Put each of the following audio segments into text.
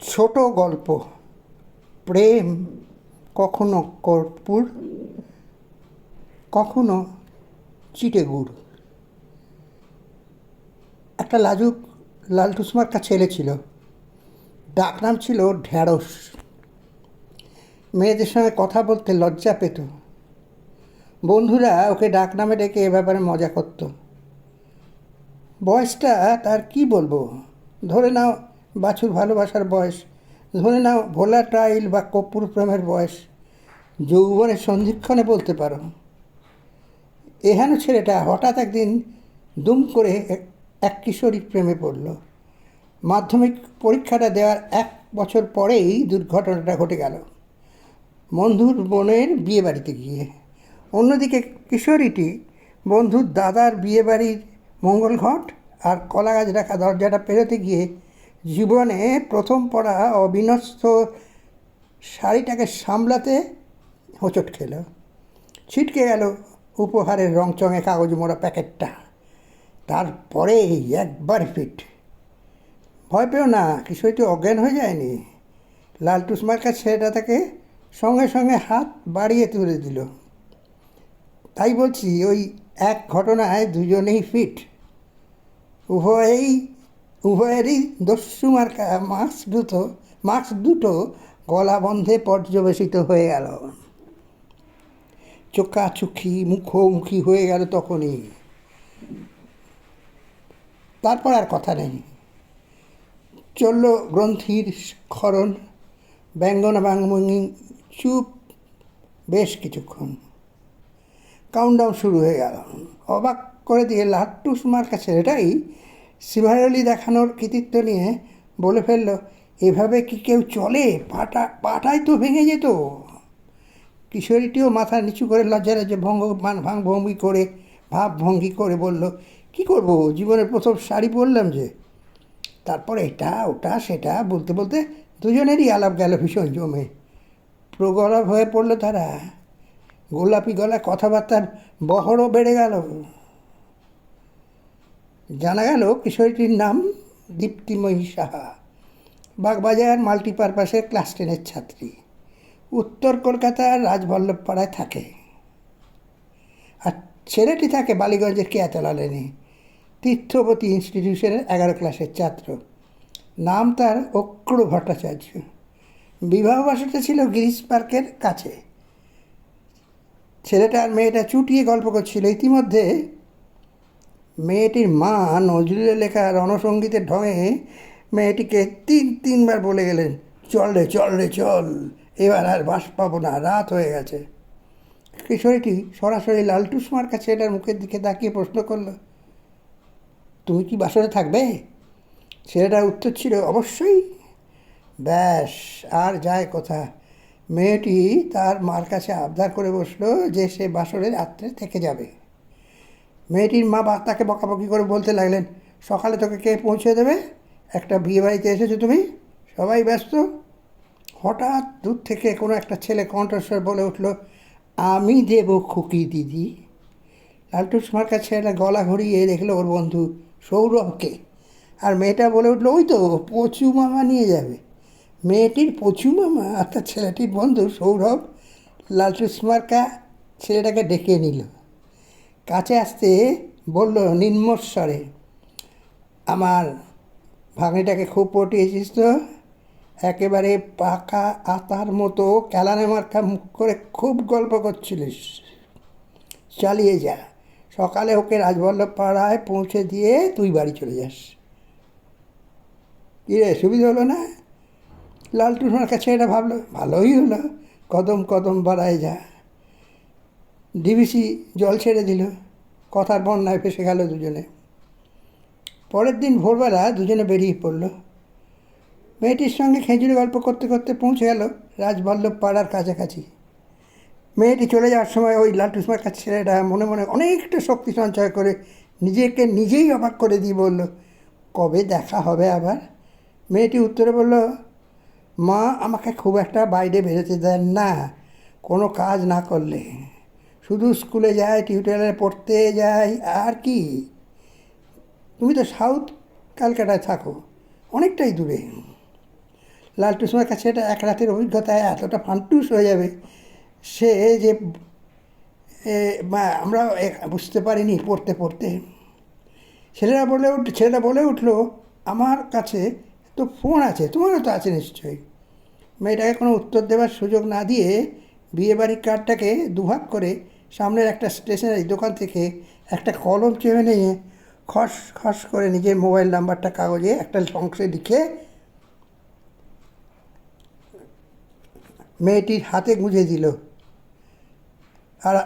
ছোট গল্প। প্রেম কখনো কর্পূর, কখনো চিটেগুড়। একটা লাজুক লালটুসমার্কা ছেলে। ছিল ডাকনাম ছিল ঢ্যাঁড়স। মেয়েদের সঙ্গে কথা বলতে লজ্জা পেত। বন্ধুরা ওকে ডাকনামে ডেকে এ ব্যাপারে মজা করত। বয়সটা তার কি বলব? ধরে নাও বাছুর ভালোবাসার বয়স। ধরে নাও, ভোলা টাইল বা কর্পূর প্রেমের বয়স। যৌবনের সন্ধিক্ষণে বলতে পারো। এহেন ছেলেটা হঠাৎ একদিন দুম করে এক- কিশোরীর প্রেমে পড়ল। মাধ্যমিক পরীক্ষাটা দেওয়ার এক বছর পরেই দুর্ঘটনাটা ঘটে গেল। বন্ধুর বোনের বিয়ে বাড়িতে গিয়ে। অন্যদিকে কিশোরীটি বন্ধুর দাদার বিয়ে বাড়ির মঙ্গল ঘট আর কলা গাছ রাখা দরজাটা পেরোতে গিয়ে জীবনে প্রথম পড়া অবিনস্ত শাড়িটাকে সামলাতে হোঁচট খেল। ছিটকে গেল উপহারের রংচঙে কাগজ মোড়া প্যাকেটটা। তারপরে একবার ফিট ভয় পেও না কিশোরীটি অজ্ঞান হয়ে যায়নি। লালটুস মার্কা ছেলেটা তাকে সঙ্গে সঙ্গে হাত বাড়িয়ে তুলে দিল। তাই বলছি, ওই এক ঘটনায় দুজনেই ফিট। উভয়েই উভয়েরই দস্যু মার্কা, মাস্ক দুটো মাস্ক দুটো গলা বন্ধে পর্যবেসিত হয়ে গেল। চোখাচোখি মুখোমুখি হয়ে গেল তখনই। তারপর আর কথা নেই। চলল গ্রন্থির ক্ষরণ ব্যঙ্গনা বাঙ্গি চুপ বেশ কিছুক্ষণ। কাউন্টডাউন শুরু হয়ে গেল। অবাক করে দিয়ে লাট্টুস মার্কা ছেলেটাই সিভারলি দেখানোর কৃতিত্ব নিয়ে বলে ফেলল, এভাবে কি কেউ চলে? পাটা, পাটাই তো ভেঙে যেত। কিশোরীটিও মাথা নিচু করে লজ্জা লজ্জা ভঙ্গ ভাঙ ভঙ্গি করে, ভাব ভঙ্গি করে বলল, কি করব? জীবনের প্রথম শাড়ি পরলাম যে। তারপর এটা, ওটা, সেটা বলতে বলতে দুজনেরই আলাপ গেল ভীষণ জমে। প্রগলভ হয়ে পড়ল তারা। গোলাপি গলা কথাবার্তার বহরও বেড়ে গেল। জানা গেল কিশোরীটির নাম দীপ্তিময়ী সাহা। বাগবাজার মাল্টিপারপাসের ক্লাস টেনের ছাত্রী। উত্তর কলকাতার রাজবল্লভ পাড়ায় থাকে। আর ছেলেটি থাকে বালিগঞ্জের কেয়াতলা লেনে তীর্থবতী ইনস্টিটিউশনের এগারো ক্লাসের ছাত্র। নাম তার অক্র ভট্টাচার্য। বিবাহ বাসাটা ছিল গিরিশ পার্কের কাছে। ছেলেটা আর মেয়েটা চুটিয়ে গল্প করছিল। ইতিমধ্যে মেয়েটির মা নজরুলের লেখা রণসঙ্গীতের ঢঙে মেয়েটিকে তিন, তিনবার বলে গেলেন, চল রে চল রে, চল, এবার আর বাস পাবো না, রাত হয়ে গেছে। কিশোরীটি সরাসরি লালটুস কাছে ছেলেটার মুখের দিকে তাকিয়ে প্রশ্ন করল, তুমি কি বাসরে থাকবে? ছেলেটার উত্তর ছিল, অবশ্যই। ব্যাস, আর যায় কথা। মেয়েটি তার মার কাছে আবদার করে বসল যে সে বাসরে রাত্রে থেকে যাবে। মেয়েটির মা বা তাকে বকাবকি করে বলতে লাগলেন, সকালে তোকে কে পৌঁছে দেবে? একটা বিয়ে বাড়িতে এসেছ তুমি? সবাই ব্যস্ত? হঠাৎ দূর থেকে কোনো একটা ছেলে কণ্ঠস্বর বলে উঠল, আমি দেব খুকি দিদি। লালটু মার্কা ছেলেটা গলা ঘুরিয়ে দেখল ওর বন্ধু সৌরভকে। আর মেয়েটা বলে উঠল, ওই তো, পচু মামা নিয়ে যাবে। মেয়েটির পচু মামা আর তার ছেলেটির বন্ধু সৌরভ লালটু মার্কা ছেলেটাকে ডেকে নিল। কাছে আসতে বলল নিম্নস্বরে আমার ভাগ্নিটাকে খুব পটিয়েছিস তো? একেবারে পাকা আতার মতো ক্যালানে মার্কা মুখ করে খুব গল্প করছিলিস। চালিয়ে যা। সকালে ওকে রাজবল্লভ পাড়ায় পৌঁছে দিয়ে তুই বাড়ি চলে যাস। কী রে, সুবিধা হলো না? লালটুনার কাছে এটা ভাবলো ভালোই হলো। কদম কদম বাড়ায় যা। ডিবিসি জল ছেড়ে দিল। কথার বন্যায় ফেসে গেল দুজনে। পরের দিন ভোরবেলা দুজনে বেরিয়ে পড়ল। মেয়েটির সঙ্গে খেজুরি গল্প করতে করতে পৌঁছে গেল রাজবল্লভ পাড়ার কাছাকাছি। মেয়েটি চলে যাওয়ার সময় ওই লালটুসমার কাছে ছেলেটা মনে মনে অনেকটা শক্তি সঞ্চয় করে নিজেকে নিজেই অবাক করে দিয়ে বলল, কবে দেখা হবে আবার? মেয়েটি উত্তরে বলল, মা আমাকে খুব একটা বাইরে বেরোতে দেন না। কোনো কাজ না করলে। শুধু স্কুলে যায়, টিউটোরিয়ালে পড়তে যাই আর কি? তুমি তো সাউথ ক্যালকাটায় থাকো, অনেকটাই দূরে। লালটু সময়ের কাছে এটা এক রাতের অভিজ্ঞতায় এতটা ফান্টুস হয়ে যাবে সে যে আমরা বুঝতে পারিনি পড়তে পড়তে। ছেলেরা বলে উঠ, ছেলেরা বলে উঠল, আমার কাছে তো ফোন আছে, তোমারও তো আছে নিশ্চয়ই। মেয়েটাকে কোনো উত্তর দেওয়ার সুযোগ না দিয়ে বিয়েবাড়ির কার্ডটাকে দুভাগ করে সামনের একটা স্টেশনারি দোকান থেকে একটা কলম চেপে নিয়ে খস খস করে নিজের মোবাইল নাম্বারটা কাগজে একটা অংশে লিখে মেয়েটির হাতে গুঁজে দিল। আর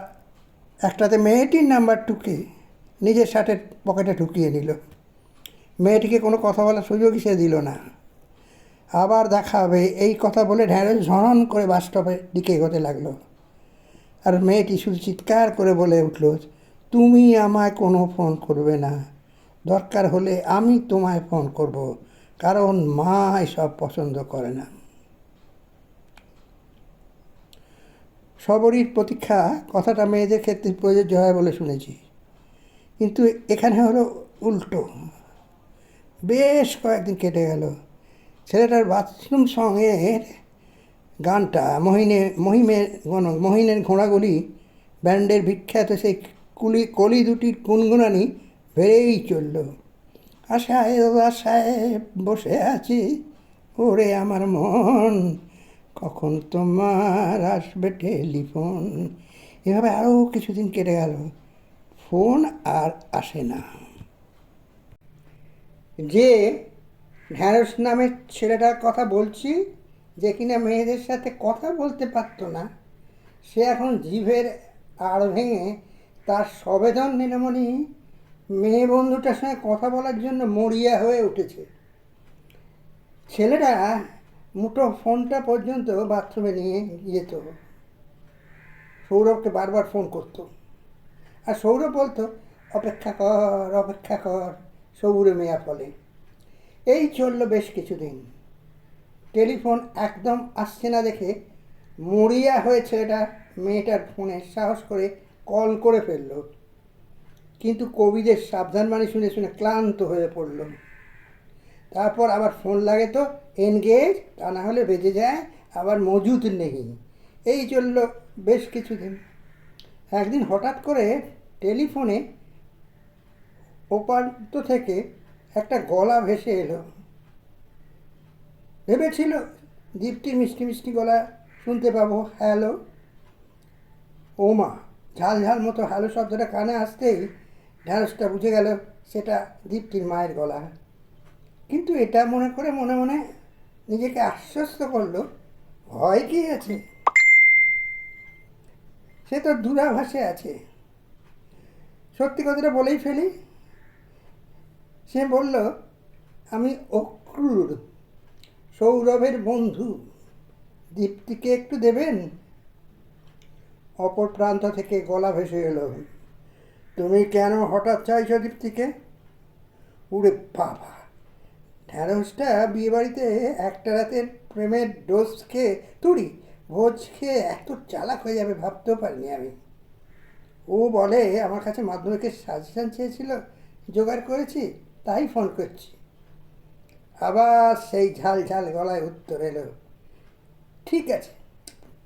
একটাতে মেয়েটির নাম্বার টুকে নিজের শার্টের পকেটে ঢুকিয়ে নিল। মেয়েটিকে কোনো কথা বলার সুযোগই সে দিল না। আবার দেখা হবে। এই কথা বলে ঢ্যাঁড়স ঝনন করে বাস দিকে এগোতে লাগল। আর মেয়েটি শুধু চিৎকার করে বলে উঠল, তুমি আমায় কোনো ফোন করবে না। দরকার হলে আমি তোমায় ফোন করব, কারণ মা এসব পছন্দ করে না। সবরই প্রতীক্ষা, কথাটা মেয়েদের ক্ষেত্রে প্রযোজ্য হয় বলে শুনেছি। কিন্তু এখানে হলো উল্টো। বেশ কয়েকদিন কেটে গেল। ছেলেটার বাথরুম সঙ্গের গানটা, মহিনে মহিমের গণ, মহিনের ঘোড়াগুলি, ব্যান্ডের বিখ্যাত সেই কুলি, কলি দুটির গুনগুনানি বেড়েই চলল। আশায় আশায় বসে আছি, ওরে আমার মন, কখন তোমার আসবে টেলিফোন? এভাবে আরও কিছুদিন কেটে গেল, ফোন আর আসে না। যে ঢ্যাঁড়স নামের ছেলেটার কথা বলছি যে কিনা মেয়েদের সাথে কথা বলতে পারতো না, সে এখন জিভের আড় ভেঙে তার সবেদন নিরামণি মেয়ে বন্ধুটার সঙ্গে কথা বলার জন্য মরিয়া হয়ে উঠেছে। ছেলেটা মুঠো ফোনটা পর্যন্ত বাথরুমে নিয়ে যেত সৌরভকে বারবার ফোন করতো। আর সৌরভ বলতো, অপেক্ষা কর অপেক্ষা কর, সবুরে মেয়া ফলে। এই চলল বেশ কিছুদিন। টেলিফোন একদম আসছে না দেখে মরিয়া হয়ে ছেলেটা মেয়েটার ফোনে সাহস করে কল করে ফেলল। কিন্তু কবিদের সাবধানবাণী শুনে শুনে ক্লান্ত হয়ে পড়ল। তারপর আবার ফোন লাগে তো, এনগেজ, তা না হলে বেজে যায়, আবার মজুদ নেই। এই চলল বেশ কিছুদিন। একদিন হঠাৎ করে টেলিফোনে ওপান্ত থেকে একটা গলা ভেসে এলো। ভেবেছিল দীপ্তির মিষ্টি মিষ্টি গলা শুনতে পাবো, হ্যালো। ও মা ঝাল ঝাল মতো হ্যালো শব্দটা কানে আসতেই ঢ্যাঁড়সটা বুঝে গেল সেটা দীপ্তির মায়ের গলা। কিন্তু এটা মনে করে মনে মনে নিজেকে আশ্বস্ত করল, ভয় কি আছে? সে তো দূরাভাসে আছে। সত্যি কথাটা বলেই ফেলি? সে বলল, আমি অক্রুর। সৌরভের বন্ধু। দীপ্তিকে একটু দেবেন? অপর প্রান্ত থেকে গলা ভেসে এলো। তুমি কেন হঠাৎ চাইছো দীপ্তিকে? উড়ে বাবা! ঢ্যাঁড়সটা বিয়েবাড়িতে একটা রাতের প্রেমের ডোজ খেয়ে, তুড়ি, ভোজ খেয়ে এত চালাক হয়ে যাবে ভাবতেও পারিনি আমি। ও বলে, আমার কাছে মাধ্যমিকের সাজেশান চেয়েছিল, জোগাড় করেছি, তাই ফোন করছি। আবার সেই ঝাল ঝাল গলায় উত্তর এলো, ঠিক আছে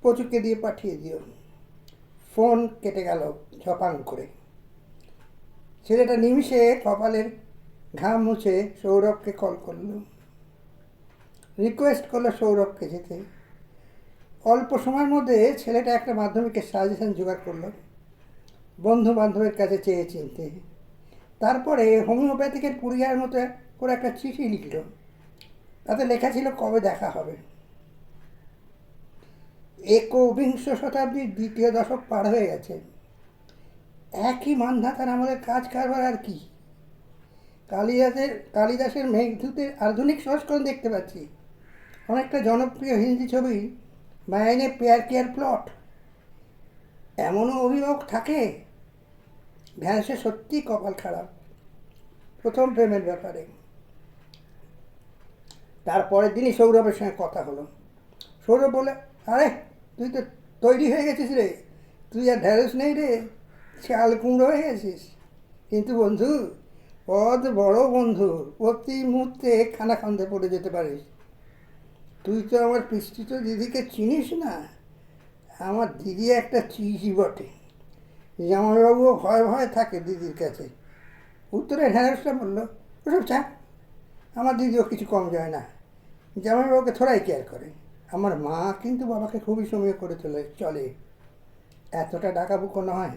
পচুকে দিয়ে পাঠিয়ে দিও। ফোন কেটে গেল ঝপাং করে। ছেলেটা নিমিষে কপালের ঘাম মুছে সৌরভকে কল করল। রিকোয়েস্ট করল সৌরভকে যেতে। অল্প সময়ের মধ্যে ছেলেটা একটা মাধ্যমিকের সাজেশন জোগাড় করল বন্ধু বান্ধবের কাছে চেয়ে চিনতে। তারপরে হোমিওপ্যাথিকের পুরিয়ার মতো করে একটা চিঠি লিখল। তাতে লেখা ছিল কবে দেখা হবে। একবিংশ শতাব্দীর দ্বিতীয় দশক পার হয়ে গেছে। একই মানধাতার আমাদের কাজ কারবার আর কি? কালিদাসের কালিদাসের মেঘদূতের আধুনিক সংস্করণ দেখতে পাচ্ছি। অনেকটা জনপ্রিয় হিন্দি ছবি মায়ানে পেয়ার কেয়ার প্লট। এমনও অভিভাবক থাকে ভ্যান্সে সত্যি কপাল খারাপ। প্রথম প্রেমের ব্যাপারে। তারপরের দিনই সৌরভের সঙ্গে কথা হলো। সৌরভ বলে, আরে, তুই তো তৈরি হয়ে গেছিস রে। তুই আর ঢ্যাঁড়স নেই রে। চাল কুমড়ো হয়ে গেছিস। কিন্তু বন্ধু পদ বড় বন্ধু, প্রতি মুহূর্তে খানা খান্দে পড়ে যেতে পারিস। তুই তো আমার পিস্তিত দিদিকে চিনিস না। আমার দিদি একটা চিজি বটে। জামাইবাবুও ভয় ভয় থাকে দিদির কাছে। উত্তরে ঢ্যাঁড়সটা বলল, ওসব চা আমার দিদিও কিছু কম যায় না। জামাইবাবুকে থোড়াই কেয়ার করে। আমার মা কিন্তু বাবাকে খুবই সময় করে তোলে, চলে। এতটা ডাকা ডাকাবুকো নয়।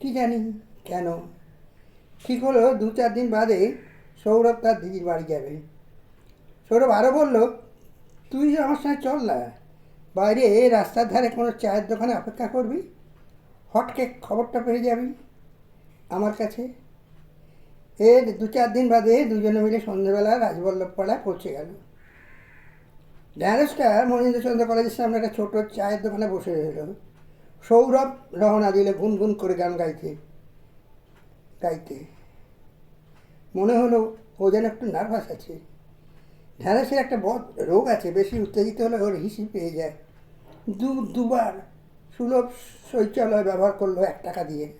কি জানি, কেন? ঠিক হলো দু চার দিন বাদে সৌরভ তার দিদির বাড়ি যাবে। সৌরভ আরও বলল, তুই আমার সঙ্গে চল না। বাইরে রাস্তার ধারে কোনো চায়ের দোকানে অপেক্ষা করবি? হটকে খবরটা পেয়ে যাবি আমার কাছে? এর দু চার দিন বাদে দুজনে মিলে সন্ধ্যেবেলা রাজবল্লভ পাড়ায় পৌঁছে গেল। ঢ্যাঁড়সটা মনীন্দ্রচন্দ্র কলেজের সামনে একটা ছোটো চায়ের দোকানে বসে রইল। সৌরভ রহনা দিলে গুনগুন করে গান গাইতে গাইতে। মনে হলো ও যেন একটু নার্ভাস আছে। ঢ্যাঁড়সের একটা বদ রোগ আছে, বেশি উত্তেজিত হলে ওর হিসি পেয়ে যায়। দু, দুবার সুলভ শৌচালয় ব্যবহার করল এক টাকা দিয়ে।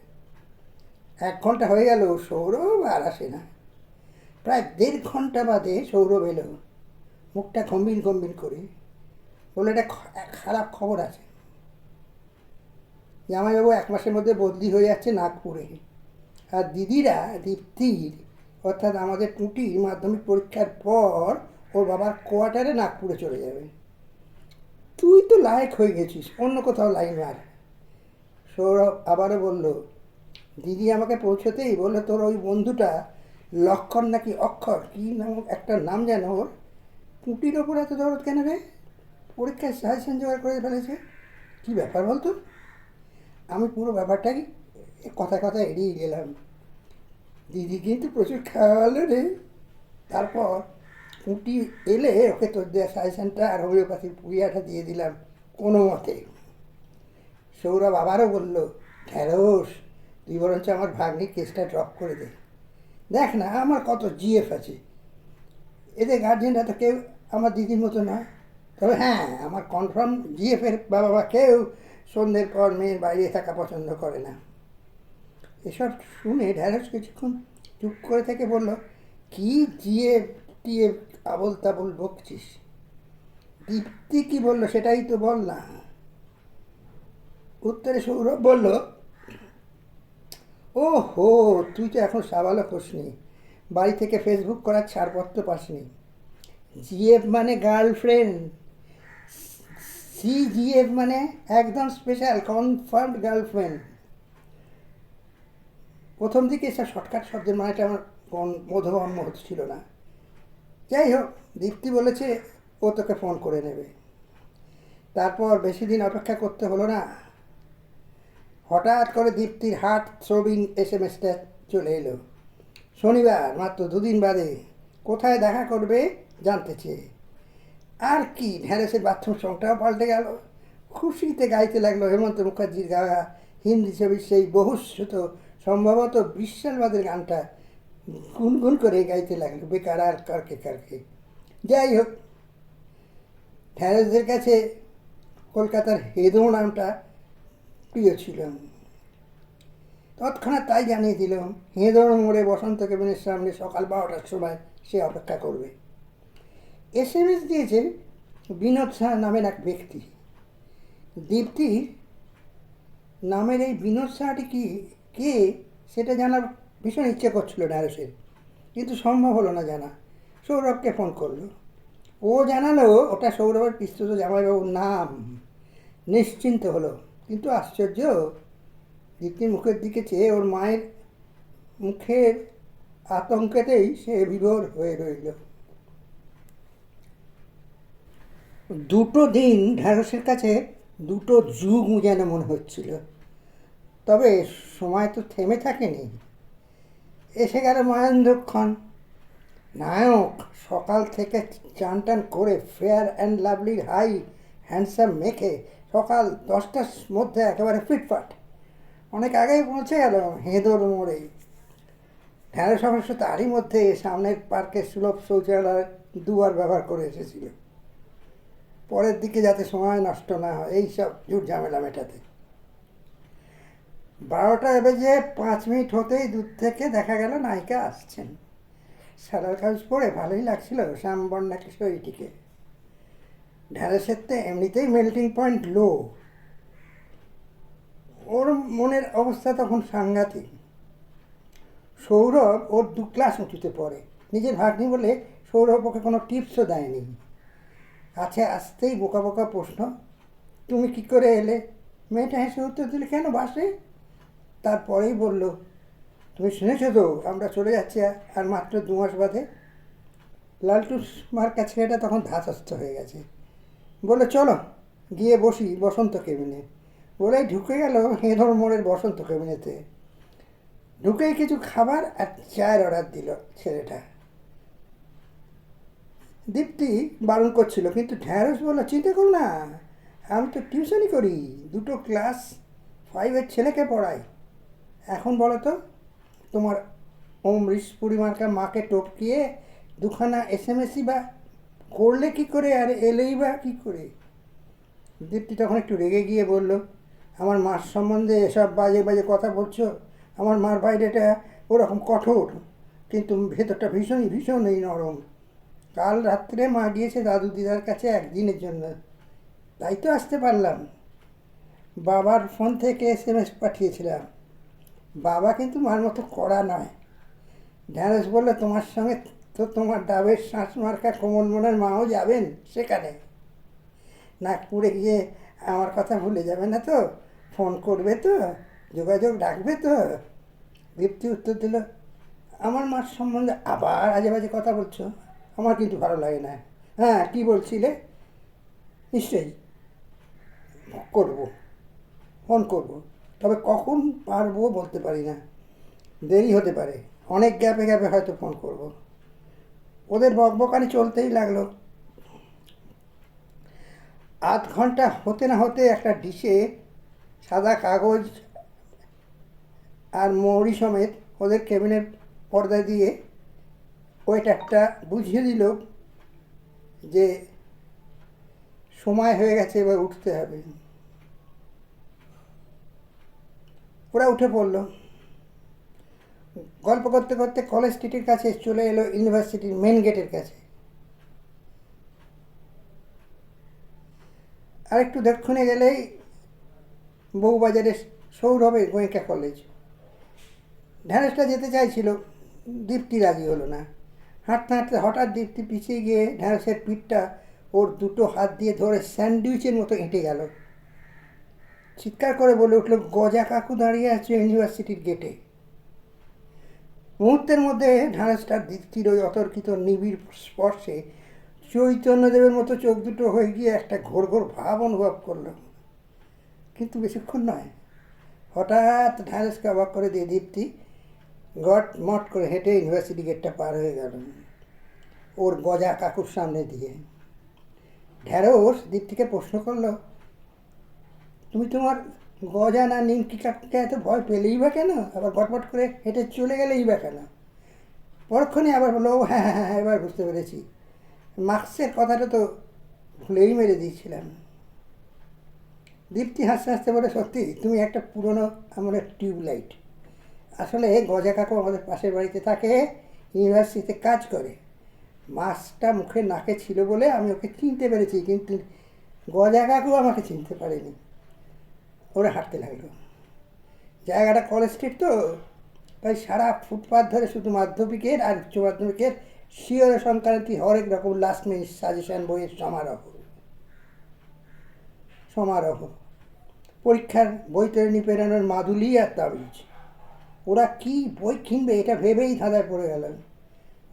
এক ঘণ্টা হয়ে গেল, সৌরভ আর আসে না। প্রায় দেড় ঘণ্টা বাদে সৌরভ এলো। মুখটা গম্ভীর গম্ভীর করে। বলে একটা খারাপ খবর আছে। জামাইবাবু এক মাসের মধ্যে বদলি হয়ে যাচ্ছে নাগপুরে। আর দিদিরা দীপ্তির, অর্থাৎ আমাদের পুঁটির মাধ্যমিক পরীক্ষার পর ওর বাবার কোয়ার্টারে নাগপুরে চলে যাবে। তুই তো লায়ক হয়ে গেছিস, অন্য কোথাও লাইন মার। সৌরভ আবারও বলল, দিদি আমাকে পৌঁছতেই বলল, তোর ওই বন্ধুটা লক্ষণ নাকি অক্ষর, কী নাম একটা নাম যেন ওর পুঁটির ওপর এত দরদ কেন রে? পরীক্ষায় সাজেশন জোগাড় করে ফেলেছে। কী ব্যাপার বলতো? আমি পুরো ব্যাপারটাই কথা কথা এড়িয়ে গেলাম। দিদি কিন্তু প্রচুর খাওয়ালো রে। তারপর পুঁটি এলে ওকে তোর দেওয়া সাজেশনটা আর হোমিওপ্যাথির পুড়িয়াটা দিয়ে দিলাম কোনো মতে। সৌরভ আবারও বলল ঢ্যাঁড়স তুই বরঞ্চ আমার ভাগ্নির কেসটা ড্রপ করে দে। দেখ না, আমার কত জিএফ আছে। এদের গার্জেনরা তো কেউ আমার দিদির মতো নয় তবে হ্যাঁ আমার কনফার্ম জিএফের বাবা মা কেউ সন্ধ্যের পর মেয়ের বাইরে থাকা পছন্দ করে না। এসব শুনে ঢ্যাঁড়স কিছুক্ষণ চুপ করে থেকে বলল, কি জিএফ টিএফ আবল তাবল বকছিস? দীপ্তি কি বলল সেটাই তো বল না। উত্তরে সৌরভ বলল ও হো তুই তো এখন সাবালক হোসনি। বাড়ি থেকে ফেসবুক করার ছাড়পত্র পাসনি। জিএফ মানে গার্লফ্রেন্ড সিজিএফ মানে একদম স্পেশাল কনফার্মড গার্লফ্রেন্ড প্রথম দিকে এসব শর্টকাট শব্দের মানেটা আমার বোধগম্য হচ্ছিল না। যাই হোক, দীপ্তি বলেছে ও তোকে ফোন করে নেবে। তারপর বেশি দিন অপেক্ষা করতে হলো না। হঠাৎ করে দীপ্তির হার্ট থ্রোবিং এস এম এসটা চলে এলো। শনিবার, মাত্র দুদিন বাদে কোথায় দেখা করবে জানতে চেয়ে। আর কি ঢ্যাঁড়সের বাথরুম সংটাও পাল্টে গেল। খুশিতে গাইতে লাগল হেমন্ত মুখার্জির গাওয়া হিন্দি ছবির সেই বহুশ্রুত, সম্ভবত বিশালবাদের গানটা। গুনগুন করে গাইতে লাগল বেকার আর কারকে কারকে। যাই হোক ঢ্যাঁড়সদের কাছে কলকাতার হেদো নামটা প্রিয় ছিল। তৎক্ষণাৎ তাই জানিয়ে দিলাম হেঁদড় মোড়ে বসন্ত কেবিনের সামনে সকাল বারোটার সময় সে অপেক্ষা করবে। এস এম এস দিয়েছে বিনোদ শাহ নামের এক ব্যক্তি। দীপ্তির নামের এই বিনোদ শাহটি কি, কে, সেটা জানার ভীষণ ইচ্ছে করছিল ন্যারসের কিন্তু সম্ভব হলো না জানা। সৌরভকে ফোন করল। ও জানালো, ওটা সৌরভের পিস্তুত জামাইবাবুর নাম। নিশ্চিন্ত হলো, কিন্তু আশ্চর্য দীপ্তির মুখের দিকে চেয়ে ওর মায়ের মুখের আতঙ্কেতেই সে বিভোর হয়ে রইল। দুটো দিন ঢ্যাঁড়সের কাছে দুটো যুগ যেন মনে হচ্ছিল। তবে সময় তো থেমে থাকেনি। এসে গেল মহেন্দ্রক্ষণ। নায়ক, সকাল থেকে চান টান করে ফেয়ার অ্যান্ড লাভলির হাই, হ্যান্ডসাম মেখে সকাল দশটার মধ্যে একেবারে ফিটফাট। অনেক আগেই পৌঁছে গেল, হেঁদোর মোড়ে। ঢ্যাঁড়স অবশ্য তারই মধ্যে সামনের পার্কের সুলভ শৌচালয় দুবার ব্যবহার করে এসেছিল। পরের দিকে যাতে সময় নষ্ট না হয়, এই সব জুট ঝামেলা মেটাতে। বারোটা বেজে পাঁচ মিনিট হতেই দূর থেকে দেখা গেল নায়িকা আসছেন। সাদার কাজ পরে ভালোই লাগছিল শ্যামবর্ণা কিশোরীটিকে। ঢ্যাঁড়সের তো এমনিতেই মেল্টিং পয়েন্ট লো ওর মনের অবস্থা তখন সাংঘাতিক। সৌরভ ওর দু ক্লাস উঁচুতে পড়ে। নিজের ভাগ্নি বলে সৌরভ ওকে কোনো টিপসও দেয়নি। কাছে আসতেই বোকা বোকা প্রশ্ন, তুমি কি করে এলে? মেয়েটা হেসে উত্তর দিলে, কেন বাসে? তারপরেই বলল, তুমি শুনেছো তো, আমরা চলে যাচ্ছি আর মাত্র দু মাস বাদে? লালটুস মার্কা ছেলেটা তখন ধাতস্থ হয়ে গেছে। বলে চলো, গিয়ে বসি বসন্ত কেবিনে। বলেই ঢুকে গেল হেঁধর মোড়ের বসন্ত কেবিনেতে। ঢুকেই কিছু খাবার আর চায়ের অর্ডার দিল ছেলেটা। দীপ্তি বারণ করছিল, কিন্তু ঢ্যাঁড়স বলল চিন্তা কর না। আমি তো টিউশনই করি, দুটো ক্লাস ফাইভের ছেলেকে পড়াই। এখন বলো তো, তোমার অমৃষ পরিমাণকে মাকে টপকিয়ে দুখানা এস এম এসই বা করলে কি করে আর এলেই বা কী করে? দীপ্তি তখন একটু রেগে গিয়ে বলল আমার মার সম্বন্ধে এসব বাজে বাজে কথা বলছো, আমার মার বাইরেটা ওরকম কঠোর, কিন্তু ভেতরটা ভীষণই ভীষণই নরম। কাল রাত্রে মা গিয়েছে দাদু দিদার কাছে একদিনের জন্য। তাই তো আসতে পারলাম। বাবার ফোন থেকে এস এম এস পাঠিয়েছিলাম। বাবা কিন্তু মার মতো কড়া নয়। ঢ্যাঁড়স বললে, তোমার সঙ্গে তো তোমার ডাবের শ্বাস মার্কা কোমল মনের মাও যাবেন সেখানে। নাগপুরে গিয়ে আমার কথা ভুলে যাবে না তো? ফোন করবে তো, যোগাযোগ রাখবে তো। দীপ্তি উত্তর দিল। আমার মার সম্বন্ধে আবার আজে বাজে কথা বলছো? আমার কিন্তু ভালো লাগে না। হ্যাঁ কী বলছিলে? নিশ্চয়ই। করব। ফোন করব। তবে কখন পারব বলতে পারি না। দেরি হতে পারে। অনেক গ্যাপে গ্যাপে হয়তো ফোন করব। ওদের বকবকানি চলতেই লাগল। আধ ঘণ্টা হতে না হতে একটা ডিশে সাদা কাগজ আর মৌরি সমেত ওদের কেবিনের পর্দা দিয়ে ওয়েটারটা বুঝিয়ে দিল যে সময় হয়ে গেছে এবার উঠতে হবে। ওরা উঠে পড়ল। গল্প করতে করতে কলেজ স্ট্রিটের কাছে চলে এলো ইউনিভার্সিটির মেন গেটের কাছে। আর একটু দক্ষিণে গেলেই বউবাজারের সৌরভের গোয়েঙ্কা কলেজ ঢ্যাঁড়সটা যেতে চাইছিল, দীপ্তি রাজি হলো না। হাঁটতে হাঁটতে হঠাৎ দীপ্তি পিছিয়ে গিয়ে ঢ্যাঁড়সের পিঠটা ওর দুটো হাত দিয়ে ধরে স্যান্ডউইচের মতো এঁটে গেল। চিৎকার করে বলে উঠল, গজা কাকু দাঁড়িয়ে আছে ইউনিভার্সিটির গেটে মুহূর্তের মধ্যে ঢাঁড়সটার দীপ্তির ওই অতর্কিত নিবিড় স্পর্শে চৈতন্যদেবের মতো চোখ দুটো হয়ে গিয়ে একটা ঘোর ঘোর ভাব অনুভব করল। কিন্তু বেশিক্ষণ নয়। হঠাৎ ঢাঁড়সকে অবাক করে দিয়ে দীপ্তি গট মট করে হেঁটে ইউনিভার্সিটি গেটটা পার হয়ে গেল। ওর গজা কাকুর সামনে দিয়ে। ঢ্যাঁড়স দীপ্তিকে প্রশ্ন করল তুমি তোমার গজা না নিমকি কাকুকে এত ভয় পেলেই বা কেন? আবার গটমট করে হেঁটে চলে গেলেই বা কেন? পরক্ষণে আবার বলল "ও, হ্যাঁ হ্যাঁ হ্যাঁ এবার বুঝতে পেরেছি। মার্কসের কথাটা তো ভুলেই মেরে দিয়েছিলাম। দীপ্তি হাসতে হাসতে বলে, সত্যি, তুমি একটা পুরনো আমাদের টিউবলাইট। আসলে গজা কাকু আমাদের পাশের বাড়িতে থাকে, ইউনিভার্সিটিতে কাজ করে। মাছটা মুখে নাকে ছিল বলে আমি ওকে চিনতে পেরেছি, কিন্তু গজা কাকু আমাকে চিনতে পারেনি। ওরা হাঁটতে লাগল। জায়গাটা কলেজ স্ট্রিট তো, তাই সারা ফুটপাথ ধরে শুধু মাধ্যমিকের আর উচ্চ মাধ্যমিকের শিওর সংক্রান্তি হরেক রকম লাস্ট মিনিট সাজেশন বইয়ের সমারোহ। সমারোহ। পরীক্ষার বই তৈরি পেরানোর মাদুলি আর তাবিজ। ওরা কি বই কিনবে এটা ভেবেই ধাঁধায় পড়ে গেল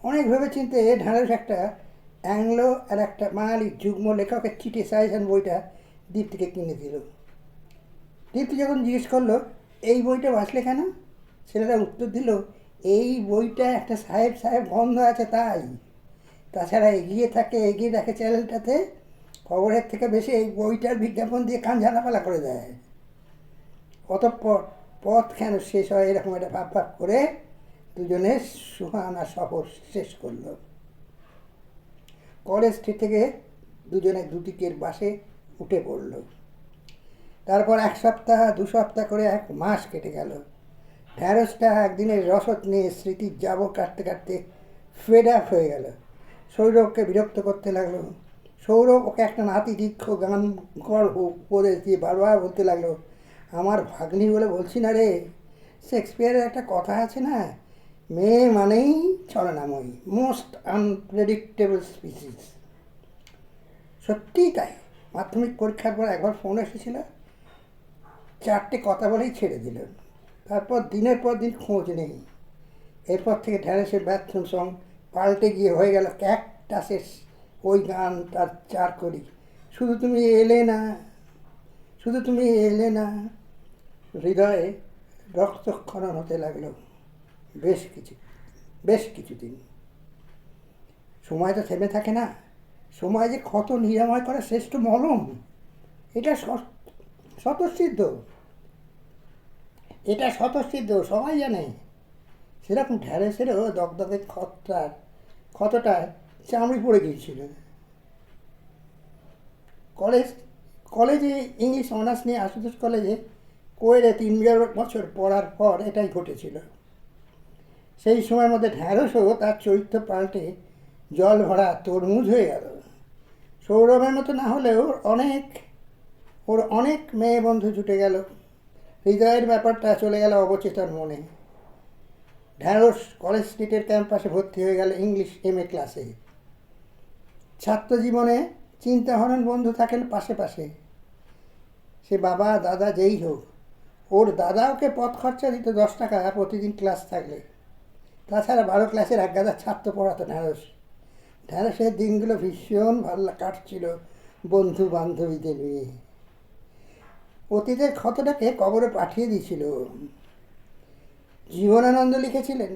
অনেক ভেবে চিনতে ঢাঁড়স একটা অ্যাংলো আর একটা বাঙালি যুগ্ম লেখকের চিঠি সাজেশন বইটা দীপ্তিকে কিনে দিল। দীপ্তি যখন জিজ্ঞেস করল, এই বইটা বাঁচলে কেন? ছেলেরা উত্তর দিল, এই বইটা একটা সাহেব সাহেব বন্ধ আছে তাই। তাছাড়া এগিয়ে থাকে, এগিয়ে রাখে চ্যানেলটাতে খবরের থেকে বেশি এই বইটার বিজ্ঞাপন দিয়ে কান ঝালাপালা করে দেয়। অতঃপর পথ কেন শেষ হয় এরকম একটা ভাব ভাব করে দুজনে সুহানা সফর শেষ করল। কলেজ স্ট্রিট থেকে দুজনে দুদিকের বাসে উঠে পড়ল। তারপর এক সপ্তাহ, দু সপ্তাহ করে এক মাস কেটে গেল। ঢ্যাঁড়সটা একদিনের রসদ নিয়ে স্মৃতির যাব কাটতে কাটতে ফেড আপ হয়ে গেল। সৌরভকে বিরক্ত করতে লাগল। সৌরভ ওকে একটা নাতি দীক্ষ গান কর করে দিয়ে বারবার বলতে লাগল। আমার ভাগ্নি বলে বলছি না রে, শেক্সপিয়ারের একটা কথা আছে না, মেয়ে মানেই ছলনাময়ী মোস্ট আনপ্রেডিক্টেবল স্পিসিস সত্যিই তাই? মাধ্যমিক পরীক্ষার পর একবার ফোন এসেছিল, চারটে কথা বলেই ছেড়ে দিল। তারপর দিনের পর দিন খোঁজ নেই। এরপর থেকে ঢ্যাঁড়সের বাথরুম সং পাল্টে গিয়ে হয়ে গেল ক্যাকটাসের ওই গান তার চার করি। শুধু তুমি এলে না, শুধু তুমি এলে না, হৃদয়ে রক্তক্ষরণ হতে লাগল বেশ কিছু, বেশ কিছুদিন। সময় তো থেমে থাকে না। সময় যে ক্ষত নিরাময় করা শ্রেষ্ঠ মলম, এটা স্বতঃসিদ্ধ। এটা স্বতঃসিদ্ধ, সবাই জানে। সেরকম ঢ্যাঁড়সেরও দগদগে ক্ষতটার ক্ষতটায় চামড়ি পড়ে গিয়েছিল কলেজ, কলেজে ইংলিশ অনার্স নিয়ে আশুতোষ কলেজে কোয়েলে তিন বছর পড়ার পর এটাই ঘটেছিল। সেই সময়ের মধ্যে ঢ্যাঁড়সও তার চরিত্র পাল্টে জল ভরা তরমুজ হয়ে গেল। সৌরভের মতো না হলেও অনেক, ওর অনেক মেয়ে বন্ধু জুটে গেল। হৃদয়ের ব্যাপারটা চলে গেল অবচেতন মনে। ঢ্যাঁড়স কলেজ স্ট্রিটের ক্যাম্পাসে ভর্তি হয়ে গেল ইংলিশ এম এ ক্লাসে। ছাত্র জীবনে চিন্তাহরণ বন্ধু থাকেন পাশে পাশে। সে বাবা, দাদা যেই হোক, ওর দাদা ওকে পথ খরচা দিত দশ টাকা প্রতিদিন ক্লাস থাকলে। তাছাড়া বারো ক্লাসের এক গাদা ছাত্র পড়াতো ঢ্যাঁড়স। ঢ্যাঁড়সের দিনগুলো ভীষণ ভালো কাটছিল বন্ধু বান্ধবীদের নিয়ে। অতীতের ক্ষতটাকে কবরে পাঠিয়ে দিয়েছিল। জীবনানন্দ লিখেছিলেন,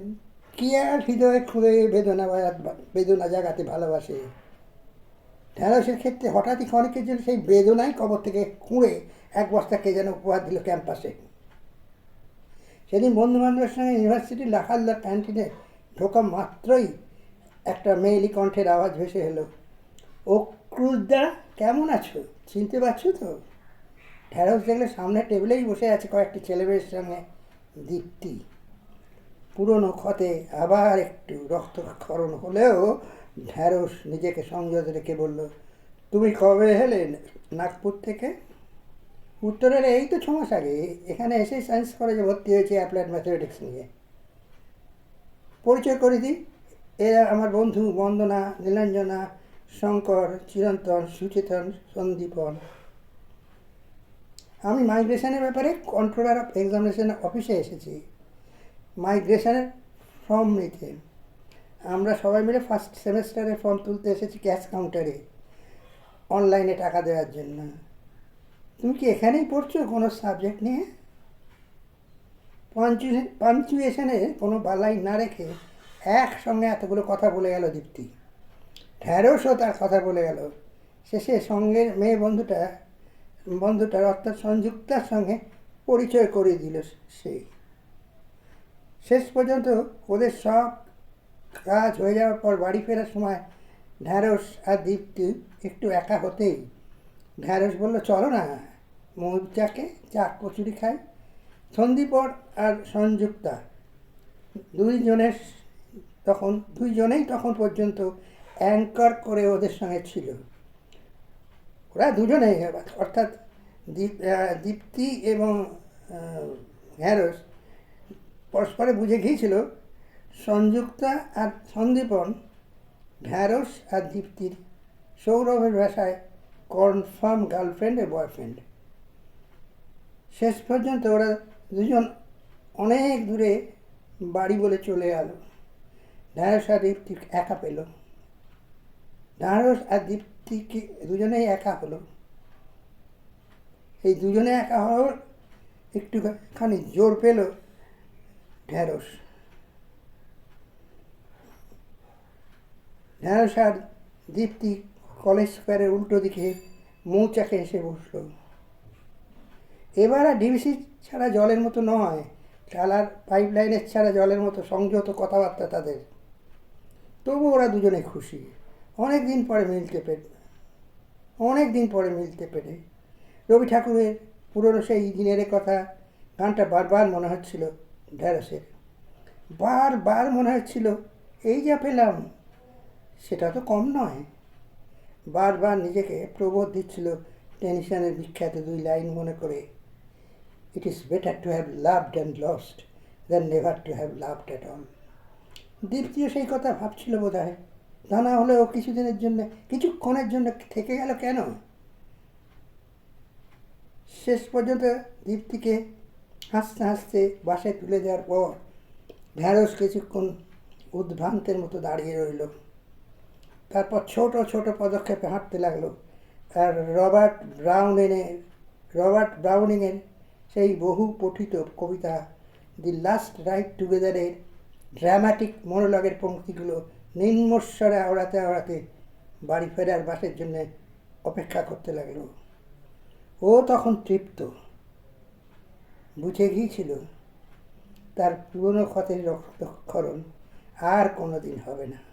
কি আর হৃদয়ে খুঁড়ে বেদনা বেদনা জাগাতে ভালোবাসে? ঢ্যাঁড়সের ক্ষেত্রে হঠাৎই ক্ষণিকের জন্য সেই বেদনাই কবর থেকে খুঁড়ে এক বস্তা কে যেন উপহার দিল ক্যাম্পাসে। সেদিন বন্ধু বান্ধবের সঙ্গে ইউনিভার্সিটির লাখালদার ক্যান্টিনে ঢোকা মাত্রই একটা মেয়েলি কণ্ঠের আওয়াজ ভেসে এলো। ও ক্রুজদা কেমন আছো? চিনতে পারছ তো? ঢ্যাঁড়স দেখলে সামনের টেবিলেই বসে আছে কয়েকটি ছেলেমেয়ের সঙ্গে দীপ্তি। পুরনো ক্ষতে আবার একটু রক্তক্ষরণ হলেও ঢ্যাঁড়স নিজেকে সংযত রেখে বলল, তুমি কবে এলে নাগপুর থেকে? উত্তরের এই তো ছমাস আগে। এখানে এসে সায়েন্স কলেজে ভর্তি হয়েছে অ্যাপ্লাইড ম্যাথমেটিক্স নিয়ে। পরিচয় করে দিই। এরা আমার বন্ধু বন্দনা, নীলাঞ্জনা, শঙ্কর, চিরন্তন, সুচেতন, সন্দীপন। আমি মাইগ্রেশনের ব্যাপারে কন্ট্রোলার অফ এক্সামিনেশন অফিসে এসেছি। মাইগ্রেশনের ফর্ম নিতে। আমরা সবাই মিলে ফার্স্ট সেমেস্টারের ফর্ম তুলতে এসেছি ক্যাশ কাউন্টারে অনলাইনে টাকা দেওয়ার জন্য। তুমি কি এখানেই পড়ছো কোনো সাবজেক্ট নিয়ে? পাঞ্চুয়েশনে কোনো বালাই না রেখে একসঙ্গে এতগুলো কথা বলে গেল দীপ্তি। ঢ্যাঁড়সও তার কথা বলে গেল। শেষে সঙ্গের মেয়ে বন্ধুটা, বন্ধুটার অর্থাৎ সংযুক্তার সঙ্গে পরিচয় করে দিল সেই শেষ পর্যন্ত ওদের সব কাজ হয়ে যাওয়ার পর বাড়ি ফেরার সময় ঢ্যাঁড়স আর দীপ্তি একটু একা হতেই ঢ্যাঁড়স বলল চলো না মৌচাকে চাকে কচুরি খাই। সন্দীপর আর সংযুক্তা দুইজনের তখন দুইজনেই তখন পর্যন্ত অ্যাঙ্কার করে ওদের সঙ্গে ছিল। ওরা দুজনেই অর্থাৎ দীপ দীপ্তি এবং আহ, ঢ্যাঁড়স পরস্পরে বুঝে গিয়েছিল সংযুক্তা আর সন্দীপন, ঢ্যাঁড়স আর দীপ্তির সৌরভের ভাষায় কনফার্ম গার্লফ্রেন্ড এ বয়ফ্রেন্ড। শেষ পর্যন্ত ওরা দুজন অনেক দূরে বাড়ি বলে চলে গেল ঢ্যাঁড়স আর দীপ্তি একা পেল। ঢ্যাঁড়স আর দীপ্তিকে দুজনেই একা হলো? এই দুজনে একা হওয়ার একটুখানি জোর পেল ঢ্যাঁড়স। ঢ্যাঁড়স আর দীপ্তি কলেজ স্কোয়ারের উল্টো দিকে মৌচাকে এসে বসল। এবার আর ডিভিসি ছাড়া জলের মতো নয় টালার পাইপ লাইনের ছাড়া জলের মতো সংযত কথাবার্তা তাদের। তবু ওরা দুজনে খুশি। অনেক দিন পরে মিলতে পেরে অনেক দিন পরে মিলতে পেরে রবি ঠাকুরের পুরনো সেই দিনের কথা গানটা বারবার মনে হচ্ছিল ঢ্যাঁড়সের বারবার মনে হচ্ছিল, এই যা পেলাম সেটা তো কম নয়। বারবার নিজেকে প্রবোধ দিচ্ছিল টেনিসনের বিখ্যাত দুই লাইন মনে করে। It is better to have loved and lost than never to have loved at all দীপ্তিও সেই কথা ভাবছিল বোধ হয় তা না হলেও কিছুদিনের জন্য, কিছুক্ষণের জন্য থেকে গেল কেন? শেষ পর্যন্ত দীপ্তিকে হাসতে হাসতে বাসায় তুলে দেওয়ার পর ঢ্যাঁড়স কিছুক্ষণ উদ্ভ্রান্তের মতো দাঁড়িয়ে রইল। তারপর ছোট ছোট পদক্ষেপে হাঁটতে লাগল। আর রবার্ট ব্রাউনের রবার্ট ব্রাউনিংয়ের সেই বহু পঠিত কবিতা, দি লাস্ট রাইট টুগেদারের ড্রামাটিক মনোলগের পংক্তিগুলো নিম্নস্বরে আওড়াতে আওড়াতে বাড়ি ফেরার বাসের জন্য অপেক্ষা করতে লাগল। ও তখন তৃপ্ত। বুঝে গিয়েছিল, তার পুরনো ক্ষতের রক্তক্ষরণ আর কোনো দিন হবে না।